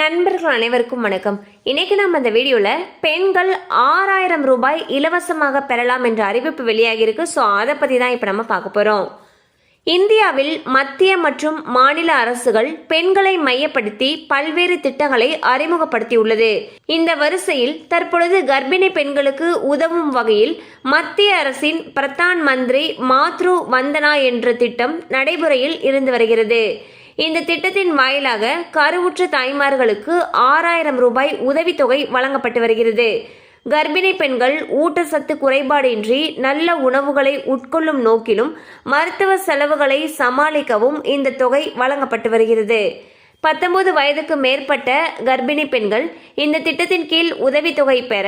நண்பர்கள் அனைவருக்கும் வணக்கம். இன்னைக்கு நம்ம இந்த வீடியோவில் பெண்கள் ஆறாயிரம் ரூபாய் இலவசமாக பெறலாம் என்ற அறிவிப்பு வெளியாகியிருக்கு ஸோ அதை பற்றி தான் இப்போ நம்ம பார்க்க போகிறோம் இந்தியாவில் மத்திய மற்றும் மாநில அரசுகள் பெண்களை மையப்படுத்தி பல்வேறு திட்டங்களை அறிமுகப்படுத்தியுள்ளது இந்த வரிசையில் தற்பொழுது கர்ப்பிணி பெண்களுக்கு உதவும் வகையில் மத்திய அரசின் பிரதான் மந்திரி மாத்ரு வந்தனா என்ற திட்டம் நடைமுறையில் இருந்து வருகிறது. இந்த திட்டத்தின் வாயிலாக கருவுற்ற தாய்மார்களுக்கு ஆறாயிரம் ரூபாய் உதவித்தொகை வழங்கப்பட்டு வருகிறது. கர்ப்பிணி பெண்கள் ஊட்டச்சத்து குறைபாடின்றி நல்ல உணவுகளை உட்கொள்ளும் நோக்கிலும் மருத்துவ செலவுகளை சமாளிக்கவும் இந்த தொகை வழங்கப்பட்டு வருகிறது. பத்தொன்பது வயதுக்கு மேற்பட்ட கர்ப்பிணி பெண்கள் இந்த திட்டத்தின் கீழ் உதவித்தொகை பெற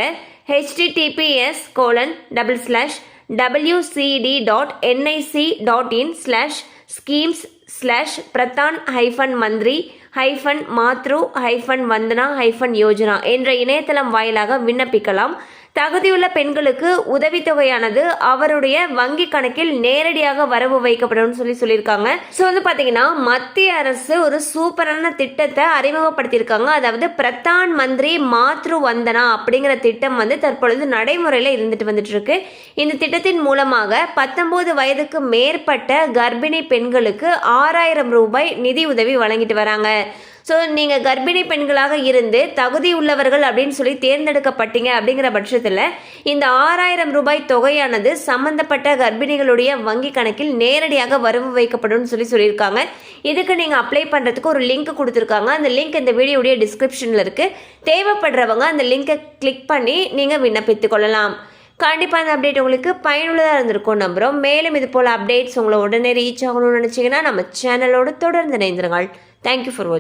HTTPS colon double slash WCD dot NIC dot in slash schemes slash Pradhan hyphen Mantri hyphen Matru hyphen Vandana hyphen Yojana என்ற இணையதளம் வாயிலாக விண்ணப்பிக்கலாம். தகுதியுள்ள பெண்களுக்கு உதவித்தொகையானது அவருடைய வங்கி கணக்கில் நேரடியாக வரவு வைக்கப்படும் சொல்லி சொல்லியிருக்காங்க. ஸோ வந்து பார்த்தீங்கன்னா மத்திய அரசு ஒரு சூப்பரான திட்டத்தை அறிமுகப்படுத்தியிருக்காங்க. அதாவது பிரதான் மந்திரி மாத்ரு வந்தனா அப்படிங்கிற திட்டம் வந்து தற்பொழுது நடைமுறையில் இருந்துட்டு வந்துட்டு இருக்கு இந்த திட்டத்தின் மூலமாக பத்தொன்பது வயதுக்கு மேற்பட்ட கர்ப்பிணி பெண்களுக்கு ஆறாயிரம் ரூபாய் நிதி உதவி வழங்கிட்டு வராங்க. ஸோ நீங்கள் கர்ப்பிணி பெண்களாக இருந்து தகுதி உள்ளவர்கள் அப்படின்னு சொல்லி தேர்ந்தெடுக்கப்பட்டீங்க அப்படிங்கிற பட்சத்தில் இந்த ஆறாயிரம் ரூபாய் தொகையானது சம்பந்தப்பட்ட கர்ப்பிணிகளுடைய வங்கி கணக்கில் நேரடியாக வரவு வைக்கப்படும் சொல்லி சொல்லியிருக்காங்க. இதுக்கு நீங்கள் அப்ளை பண்ணுறதுக்கு ஒரு லிங்க் கொடுத்துருக்காங்க. அந்த லிங்க் இந்த வீடியோடைய டிஸ்கிரிப்ஷனில் இருக்குது தேவைப்படுறவங்க அந்த லிங்கை கிளிக் பண்ணி நீங்கள் விண்ணப்பித்துக் கொள்ளலாம். கண்டிப்பாக அந்த அப்டேட் உங்களுக்கு பயனுள்ளதாக இருந்திருக்கும் நம்புகிறோம் மேலும் இது போல் அப்டேட்ஸ் உங்களை உடனே ரீச் ஆகணும்னு நினச்சிங்கன்னா நம்ம சேனலோடு தொடர்ந்து இணைந்திருங்கள். தேங்க்யூ ஃபார் வாட்சிங்